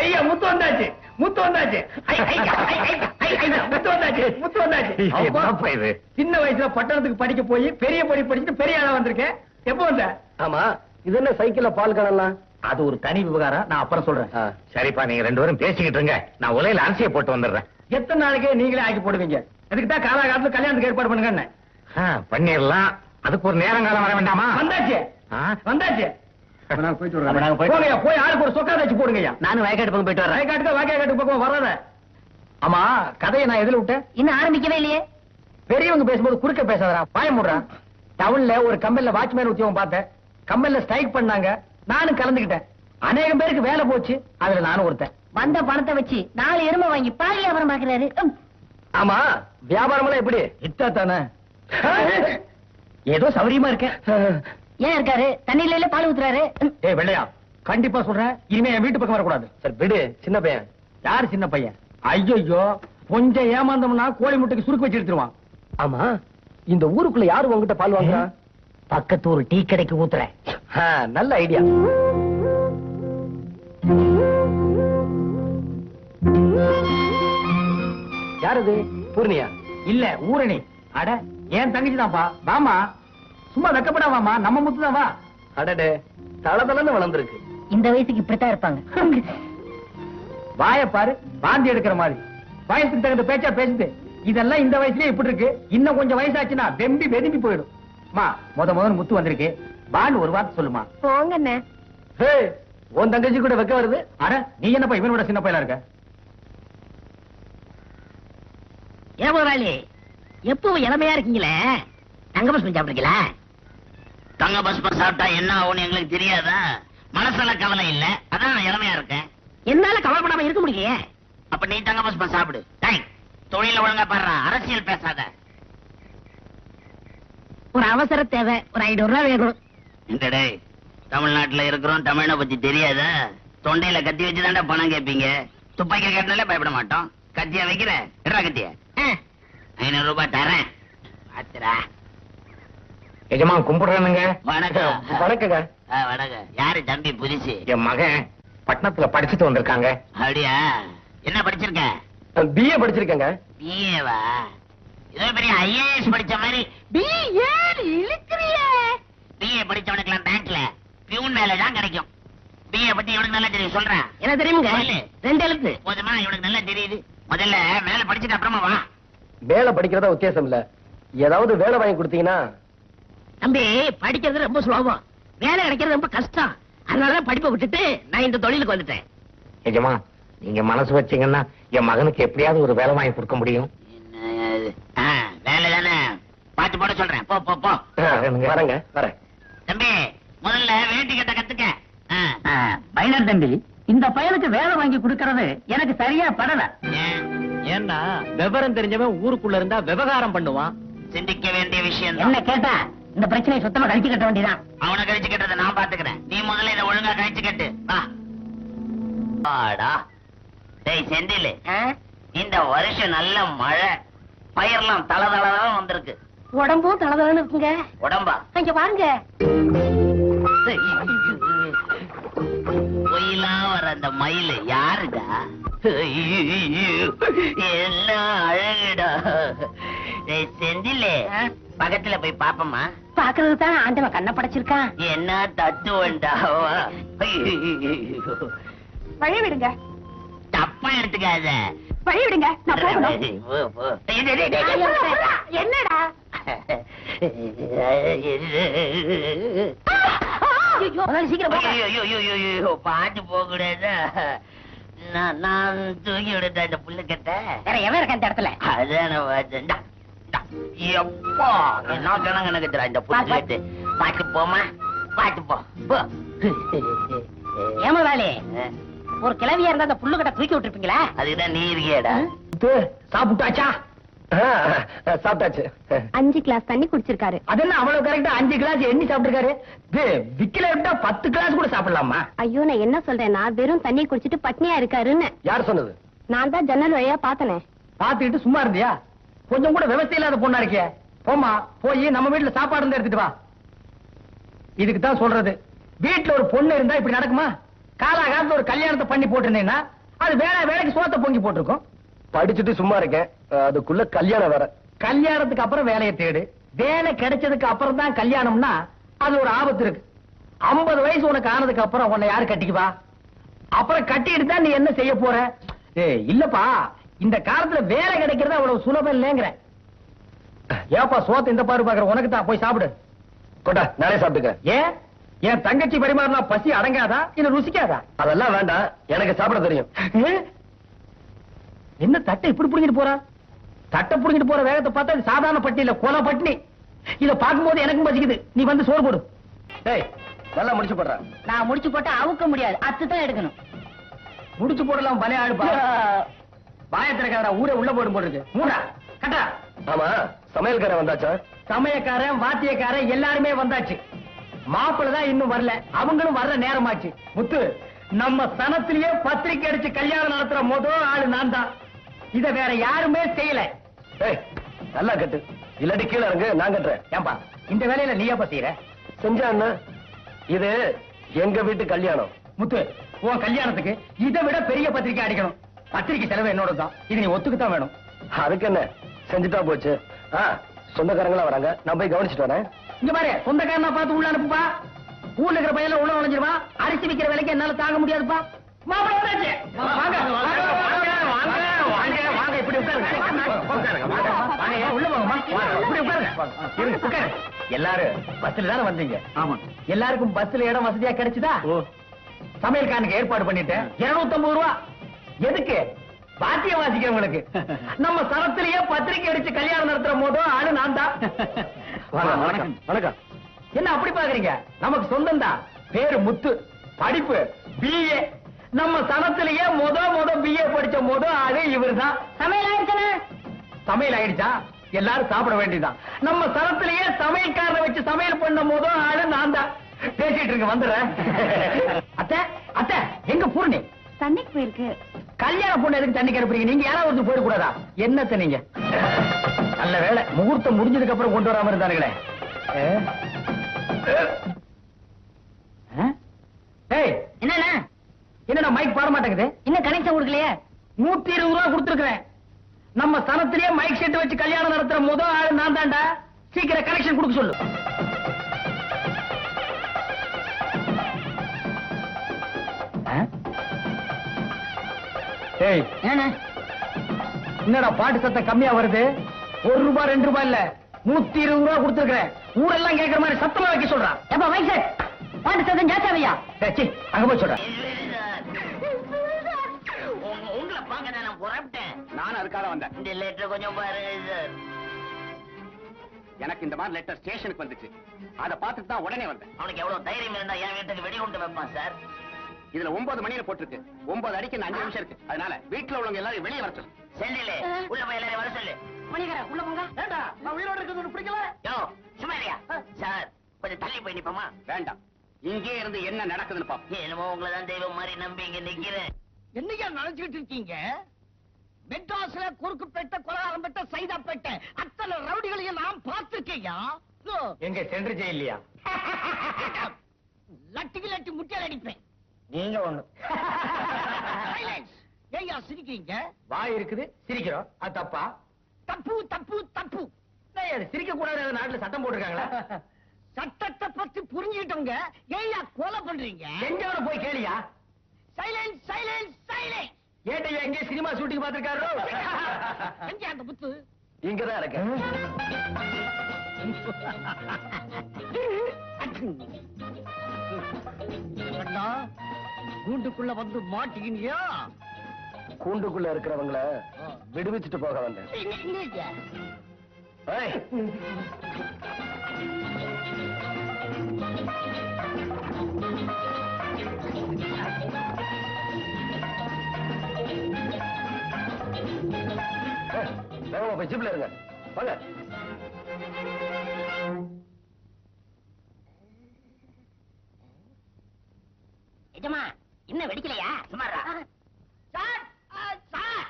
ஐயா முத்து வந்தாச்சு முத்து வந்தாச்சு முத்து வந்தாச்சு முத்து வந்தாச்சு சின்ன வயசுல பட்டணத்துக்கு படிக்க போய் பெரிய படி படிச்சுட்டு பெரிய ஆளா வந்திருக்கேன் எப்போ வந்த? ஆமா இது என்ன சைக்கிள்ல பால் காணலாம்? அது ஒரு தனி விவகாரம். நான் அப்புறம் சொல்றேன். சரிப்பா நீங்க ரெண்டு பேரும் பேசிக்கிட்டு இருங்க. நான் உலையில அரிசியை போட்டு வந்துடுறேன். எத்தனை நாளைக்கு நீங்களே ஆக்கி போடுவீங்க? அதுக்கு தான் காலாகாலத்துல கல்யாணத்துக்கு ஏற்பாடு பண்ணுங்க பண்ணிடலாம். அதுக்கு ஒரு நேரம் காலம் வர வேண்டாமா? வந்தாச்சு? வந்தாச்சு. போய் ஆளுக்கு ஒரு சொக்கா வச்சு போடுங்கய்யா. நானும் வயக்காட்டு பக்கம் போயிட்டு வரேன் வயக்காட்டுக்கு வாக்கியாக்காட்டு பக்கம் வராத ஆமா கதையை நான் எதுல விட்டேன்? இன்னும் ஆரம்பிக்கவே இல்லையே. பெரியவங்க பேசும்போது குறுக்க பேசாதடா பாய முடுறா. டவுன்ல ஒரு கம்பெனில வாட்ச்மேன் உத்தியோகம் பார்த்தேன். கம்பெனில ஸ்ட்ரைக் பண்ணாங்க. நானும் கலந்துக்கிட்டேன். அநேகம் பேருக்கு வேலை போச்சு. அதுல நானும் ஒருத்தன். வந்த பணத்தை வச்சு நாலு எருமை வாங்கி பால் வியாபாரம் பாக்குறாரு. ஆமா வியாபாரம் எல்லாம் எப்படி? இத்தா தானே. ஏதோ சௌரியமா இருக்கேன் ஏன் இருக்காரு? தண்ணியில இல்ல பால் ஊத்துறாரு. ஏய் வெள்ளையா கண்டிப்பா சொல்றேன் இனிமே என் வீட்டு பக்கம் வரக்கூடாது. சரி விடு சின்ன பையன். யார் சின்ன பையன்? ஐயோ கொஞ்சம் ஏமாந்தோம்னா கோழி முட்டைக்கு சுருக்கு வச்சு எடுத்துருவான். ஆமா இந்த ஊருக்குள்ள யாரு உங்ககிட்ட பால் வாங்குறா? பக்கத்து ஒரு டீ கடைக்கு ஊத்துறேன். நல்ல ஐடியா. யார் அது பூர்ணியா இல்ல ஊரணி. அட ஏன் தங்கச்சி தான்ப்பா வாமா சும்மா வெக்கப்படா வாமா நம்ம முத்து தான் வா. அடடே தளதளன்னு வளர்ந்துருக்கு. இந்த வயசுக்கு இப்படித்தான் இருப்பாங்க. வாய பாரு வாந்தி எடுக்கிற மாதிரி. வயசுக்கு தகுந்த பேச்சா பேசுது. இதெல்லாம் இந்த வயசுலயே இப்படி இருக்கு. இன்னும் கொஞ்சம் வயசாச்சுன்னா வெம்பி வெதும்பி போயிடும். மா முத முதல்ல முத்து வந்திருக்கு. வான்னு ஒரு வார்த்தை சொல்லுமா. போங்க அண்ணே ஹே உன் தங்கச்சி கூட வைக்க வருது? அட நீ என்னப்பா இவனோட சின்ன பையலா இருக்க? ஏன் முதலாளி எப்பவும் இளமையா இருக்கீங்களே? தங்க பஸ் சாப்பிடுறீங்களா தங்க பஸ் சாப்பிட்டா என்ன ஆகும்னு எங்களுக்கு தெரியாதா? மனசுல கவலை இல்ல. அதான் நான் இளமையா இருக்கேன். என்னால கவலைப்படாம இருக்க முடியலையே. அப்ப நீ தங்க பஸ் சாப்பிடு. டேய் தொழில ஒழுங்கா பாடுறா அரசியல் பேசாத. ஒரு அவசர தேவை. ஒரு ஐநூறு ரூபாய் வேணும். டேய் தமிழ்நாட்டுல இருக்கிறோம் தமிழனை பத்தி தெரியாதா? தொண்டையில கத்தி வச்சுதான்டா பணம் கேட்பீங்க. துப்பாக்கி கேட்டனாலே பயப்பட மாட்டோம். கத்தியா வைக்கிற? எடுறா கத்திய? ஐநூறு ரூபாய் தரேன். ஆத்திரா எஜமா கும்பிடுறேனுங்க. வணக்கம். வணக்கங்க. ஆ, வணக்கம். யாரு தம்பி புதுசு? என் மகன் பட்டணத்துல படிச்சுட்டு வந்திருக்காங்க. அப்படியா? என்ன படிச்சிருக்க? பிஏ படிச்சிருக்கேங்க. பிஏவா ஏதோ பெரிய ஐஏஎஸ் படிச்ச மாதிரி. பிஏ படிச்சவனுக்குலாம் பேங்க்ல பியூன் வேலை தான் கிடைக்கும். பிஏ பத்தி இவனுக்கு நல்லா தெரியும்? சொல்றேன். என்ன தெரியுங்க. ரெண்டு எழுத்து. போதுமா? இவனுக்கு நல்லா தெரியுது. முதல்ல மேல படிச்சுட்டு அப்புறமா வா. வேலை படிக்கிறதா உத்தேசம் இல்ல. ஏதாவது வேலை வாங்கி கொடுத்தீங்கன்னா. தம்பி படிக்கிறது ரொம்ப சுலபம். வேலை கிடைக்கிறது ரொம்ப கஷ்டம். அதனால படிப்பை விட்டுட்டு நான் இந்த தொழிலுக்கு வந்துட்டேன். எஜமா நீங்க மனசு வச்சீங்கன்னா என் மகனுக்கு எப்படியாவது ஒரு வேலை வாங்கி கொடுக்க முடியும். வேலை தானே. பார்த்து போட சொல்றேன். போ போ போ. வரேங்க. வரேன். தம்பி முதல்ல வேட்டி கட்ட கத்துக்க. ஆ. பைனர் தம்பி. இந்த பையனுக்கு வேலை வாங்கி கொடுக்கறது எனக்கு சரியா படல. ஏன்? ஏன்னா விவரம் தெரிஞ்சவன் ஊருக்குள்ள இருந்தா விவகாரம் பண்ணுவான். சிந்திக்க வேண்டிய விஷயம் என்ன கேட்டா? இந்த பிரச்சனையை சுத்தமா கழிச்சு கட்ட வேண்டியதான் அவனை கழிச்சு கட்டுறதை நான் பாத்துக்கிறேன் நீ முதல்ல இதை ஒழுங்கா கழிச்சு கட்டு. வா. ஆடா டேய் செந்தில். இந்த வருஷம் நல்ல மழை. பயிரெல்லாம் தல தலதான் வந்திருக்கு. உடம்பும் தளதளன்னு இருக்குங்க. உடம்பா? இங்க பாருங்க. அந்த மயில் யாருடா என்ன அழகுடா செந்திலே? பக்கத்துல போய் பாப்போமா பாக்குறது தான் ஆண்டவன் கண்ணை படைச்சிருக்கான் என்ன தத்துவண்டா வழி விடுங்க தப்பா எடுத்துக்காத வழி விடுங்க நான் போகணும். என்னடா சீக்கிரம் பாத்து போக கூடாதா நான் நான் தூக்கி விடுதா இந்த புல்லு கட்ட. வேற எவன் இருக்க இந்த இடத்துல? அதான். எப்பா என்ன கணக்கு எனக்கு இந்த புல்லு கட்டு? பாத்து போமா பாத்து போ போ. ஏமதாளி ஒரு கிளவியா இருந்தா அந்த புல்லு கட்ட தூக்கி விட்டுருப்பீங்களா? அதுக்குதான் நீ இருக்கியேடா. சாப்பிட்டாச்சா? சாப்பிட்டாச்சு. அஞ்சு கிளாஸ் தண்ணி குடிச்சிருக்காரு. அது என்ன அவ்வளவு கரெக்டா அஞ்சு கிளாஸ் எண்ணி சாப்பிட்டுருக்காரு? விக்கல விட்டா பத்து கிளாஸ் கூட சாப்பிடலாமா? ஐயோ நான் என்ன சொல்றேன்னா வெறும் தண்ணி குடிச்சிட்டு பட்னியா இருக்காருன்னு. யார் சொன்னது? நான் தான் ஜன்னல் வழியா பார்த்தனே. பாத்துக்கிட்டு சும்மா இருந்தியா? கொஞ்சம் கூட விவசாய இல்லாத பொண்ணா இருக்கிய. போம்மா போய் நம்ம வீட்டுல சாப்பாடு இருந்து எடுத்துட்டு வா. இதுக்கு தான் சொல்றது. வீட்டுல ஒரு பொண்ணு இருந்தா இப்படி நடக்குமா? காலாகாலத்துல ஒரு கல்யாணத்தை பண்ணி போட்டிருந்தீங்கன்னா அது வேற வேலைக்கு சோத்த பொங்கி போட்டிருக்கும். படிச்சுட்டு சும்மா இருக்கேன். அதுக்குள்ள கல்யாணம் வேற. கல்யாணத்துக்கு அப்புறம் வேலையை தேடு. வேலை கிடைச்சதுக்கு அப்புறம் தான் கல்யாணம்னா அது ஒரு ஆபத்து இருக்கு. 50 வயசு உனக்கு ஆனதுக்கு அப்புறம் உன்னை யாரு கட்டிக்குவா அப்புறம் கட்டிட்டு தான் நீ என்ன செய்ய போற? ஏய் இல்லப்பா. இந்த காலத்துல வேலை கிடைக்கிறது அவ்வளவு சுலபம் இல்லைங்கிற. ஏப்பா சோத்து இந்த பாரு பாக்குற உனக்கு தான். போய் சாப்பிடு. கொண்டா நானே சாப்பிட்டுக்க ஏன் என் தங்கச்சி பரிமாறினா பசி அடங்காதா? இல்ல ருசிக்காதா? அதெல்லாம் வேண்டாம். எனக்கு சாப்பிட தெரியும். ஏ? என்ன தட்டை இப்படி புடிங்கிட்டு போறா? தட்டை புடிங்கிட்டு போற வேகத்தை பார்த்தா இது சாதாரண பட்டி இல்ல கொலை பட்டினி. இத பார்க்கும்போது எனக்கும் பசிக்குது. நீ வந்து சோறு போடு. டேய் நல்லா முடிச்சு போடுறேன் நான் முடிச்சு போட்டா அவுக்க முடியாது. அத்து தான் எடுக்கணும். முடிச்சு போடலாம் பலே ஆடுப்பா பாயத்திரக்காரா ஊரே உள்ள போடும் போட்டுருக்கு மூடா கட்டா. ஆமா சமையல்காரன் வந்தாச்சா? சமயக்காரன் வாத்தியக்காரன் எல்லாருமே வந்தாச்சு. மாப்பிள்ளை தான் இன்னும் வரல. அவங்களும் வர்ற நேரமாச்சு. முத்து நம்ம சனத்திலேயே பத்திரிக்கை அடிச்சு கல்யாணம் நடத்துற முதல் ஆளு நான் தான் இத வேற யாருமே செய்யல. நல்லா கட்டு. இல்லாட்டி கீழே இறங்கு நான் கட்டுறேன். ஏன்பா இந்த வேலையில நீயா செய்யற செஞ்சா என்ன? இது எங்க வீட்டு கல்யாணம். முத்து உன் கல்யாணத்துக்கு இதை விட பெரிய பத்திரிக்கை அடிக்கணும். பத்திரிக்கை செலவு என்னோட தான் இது நீ ஒத்துக்குத்தான் வேணும். அதுக்கு என்ன? செஞ்சுட்டா போச்சு. சொந்தக்காரங்களா வராங்க. நான் போய் கவனிச்சுட்டு வரேன். இங்க பாரு சொந்தக்காரனா பார்த்து உள்ள அனுப்புப்பா. ஊர்ல இருக்கிற பையன் உள்ள நுழைஞ்சிருவா. அரிசி விக்கிற விலைக்கு என்னால தாங்க முடியாதுப்பா. மாப்பிள்ளை வாங்க. இருங்க உட்காருங்க. எல்லாரும் பஸ்ல தானே வந்தீங்க? ஆமா. எல்லாருக்கும் பஸ்ல இடம் வசதியா கிடைச்சுதா? சமையல்காரனுக்கு ஏற்பாடு பண்ணிட்டேன். 250 ரூபா. எதுக்கு? பாத்தியம் வாசிக்கிறவங்களுக்கு நம்ம சரத்திலேயே பத்திரிக்கை அடிச்சு கல்யாணம் நடத்துற போதும் ஆளு நான் தான். வணக்கம். வணக்கம். என்ன அப்படி பாக்குறீங்க? நமக்கு சொந்தம் தான். பேரு முத்து. படிப்பு. பிஏ நம்ம சனத்திலேயே முத முத பிஏ படிச்ச முத ஆளு இவர்தான். சமையல் ஆயிடுச்சுனே சமையல் ஆயிடுச்சா? எல்லாரும் சாப்பிட வேண்டியதுதான். நம்ம சனத்திலேயே சமையல்காரரை வச்சு சமையல் பண்ண முத ஆளு நான் தான் பேசிட்டு இருக்க வந்துடுறேன். அத்தை அத்தை எங்க பூர்ணி? தண்ணிக்கு போயிருக்கு. கல்யாண பொண்ணு எதுக்கு தண்ணி கருப்புறீங்க நீங்க யாராவது ஒருத்தர் போயிட கூடாதா என்னத்த நீங்க? நல்ல வேலை முகூர்த்தம் முடிஞ்சதுக்கு அப்புறம் கொண்டு வராம இருந்தானுங்களே. என்னண்ணா? என்னடா மைக் பாட மாட்டேங்குது? இன்னும் கனெக்ஷன் கொடுக்கலையே? நூத்தி இருபது ரூபா கொடுத்துருக்கேன் நம்ம சனத்திலேயே மைக் செட் வச்சு கல்யாணம் நடத்துற முதல் ஆளு நான் தான்டா. சீக்கிரம் கனெக்ஷன் கொடுக்க சொல்லு. என்னடா பாட்டு சத்தம் கம்மியா வருது? ஒரு ரூபாய் ரெண்டு ரூபாய் இல்ல. நூத்தி இருபது ரூபாய் கொடுத்துருக்கேன் ஊரெல்லாம் கேட்கற மாதிரி சத்தமா வைக்க சொல்றான் எப்ப மைக் செட் பாட்டு சத்தம் ஜாஸ்தியா அங்க போய் சொல்றேன் தான் நான் புறப்பட்டேன். நானும் அதுக்காக வந்தேன். இந்த லெட்டர் கொஞ்சம் பாருங்க சார் எனக்கு இந்த மாதிரி லெட்டர் ஸ்டேஷனுக்கு வந்துச்சு. அதை பார்த்துட்டு தான் உடனே வந்தேன். அவனுக்கு எவ்வளவு தைரியம் இருந்தா என் வீட்டுக்கு வெடி கொண்டு வைப்பான் சார்? இதுல ஒன்பது மணியில போட்டிருக்கு. ஒன்பது அடிக்கு அஞ்சு நிமிஷம் இருக்கு. அதனால வீட்டுல உள்ளவங்க எல்லாரும் வெளியே வர சொல்லு. செல்லிலே உள்ள போய் எல்லாரையும் வர சொல்லு. மணிகர உள்ள போங்க. ஏண்டா நான் உயிரோட இருக்கிறது பிடிக்கல? யோ சும்மா இருயா சார் கொஞ்சம் தள்ளி போய் நிப்போமா? வேண்டாம். இங்கே இருந்து என்ன நடக்குதுன்னு பாப்போம். என்னமோ உங்களை தான் தெய்வம் மாதிரி நம்பி இங்க நிக்கிறேன். என்னையா நினைச்சுக்கிட்டு இருக்கீங்க? மெட்ராஸ்ல குறுக்குப்பேட்டை கொலகாரம்பேட்டை சைதாப்பேட்டை அத்தனை ரவுடிகளையும் நான் பார்த்திருக்கேயா எங்க சென்று இல்லையா? லட்டிக்கு லட்டி முட்டியால் அடிப்பேன். நீங்க ஒண்ணு. ஏய்யா சிரிக்கிறீங்க? வாய் இருக்குது சிரிக்கிறோம். அது தப்பா? தப்பு தப்பு தப்பு. சிரிக்க கூடாது நாட்டுல சட்டம் போட்டிருக்காங்களா? சட்டத்தை பத்தி புரிஞ்சுக்கிட்டவங்க ஏய்யா கொலை பண்றீங்க? எங்க போய் கேளியா? சைலன்ஸ் சைலன்ஸ் சைலன்ஸ் ஏட்டையா எங்க சினிமா ஷூட்டிங் பாத்துருக்காரு எங்க அந்த புத்து? இங்கதான் இருக்கேன் அண்ணா, கூண்டுக்குள்ள வந்து மாட்டிக்கினியா? கூண்டுக்குள்ள இருக்கிறவங்கள விடுவிச்சுட்டு போக வந்தேன். ஏய், போய் ஜிப்ல இருங்க. வாங்க. நிஜமா இன்னும் வெடிக்கலையா? சுமாரா சார் சார்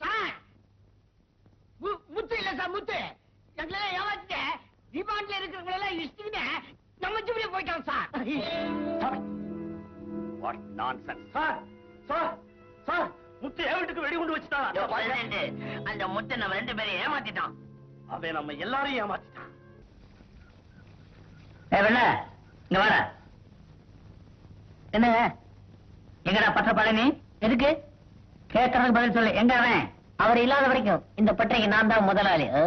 சார். நான் முத்து எங்களை ஏமாத்திட்டேன் டிமாண்ட்ல இருக்கிறவங்க எல்லாம் இஷ்டின்னு நம்ம ஜிபிலே போயிட்டான் sir. What nonsense sir sir sir. Muthu என் வீட்டுக்கு வெடிகுண்டு வச்சுட்டான் அந்த முத்து நம்ம ரெண்டு பேரும் ஏமாத்திட்டான். அவன் நம்ம எல்லாரையும் ஏமாத்திட்டான். இங்க வாடா. என்ன எங்கடா பற்ற பழனி? எதுக்கு? கேட்கறதுக்கு பதில் சொல்லு. எங்க அவன்? அவர் இல்லாத வரைக்கும் இந்த பட்டறைக்கு நான் தான் முதலாளி. ஆ.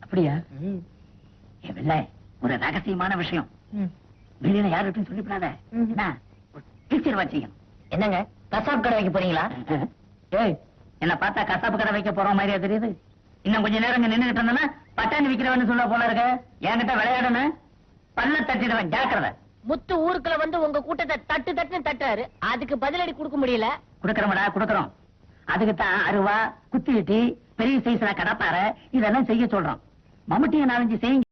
அப்படியா? வெள்ள ஒரு ரகசியமான விஷயம். வெளியில யாருக்கும் சொல்லிவிடாத. ம். என்ன? வச்சுக்கணும் என்னங்க? கசாப் கடை வைக்க போறீங்களா? ஏய் என்ன பார்த்தா கசாப்பு கடை வைக்க போற மாதிரியா தெரியுது. இன்னும் கொஞ்ச நேரம் இங்க நின்னுகிட்டு இருந்தனா பட்டாணி விக்கிறவன்னு சொல்ல போல இருக்க. என்கிட்ட விளையாடணும். பல்ல தட்டிடுவேன் ஜாக்கிரதை. முத்து ஊருக்குள்ள வந்து உங்க கூட்டத்தை தட்டு தட்டுன்னு தட்டுறாரு. அதுக்கு பதிலடி கொடுக்க முடியல. குடுக்கறோம்டா குடுக்கறோம். அதுக்கு தான் அருவா குத்தி வெட்டி பெரிய சைஸ்ல கடப்பார இதெல்லாம் செய்ய சொல்றோம். மம்முட்டியை நாலஞ்சு செய்யுங்க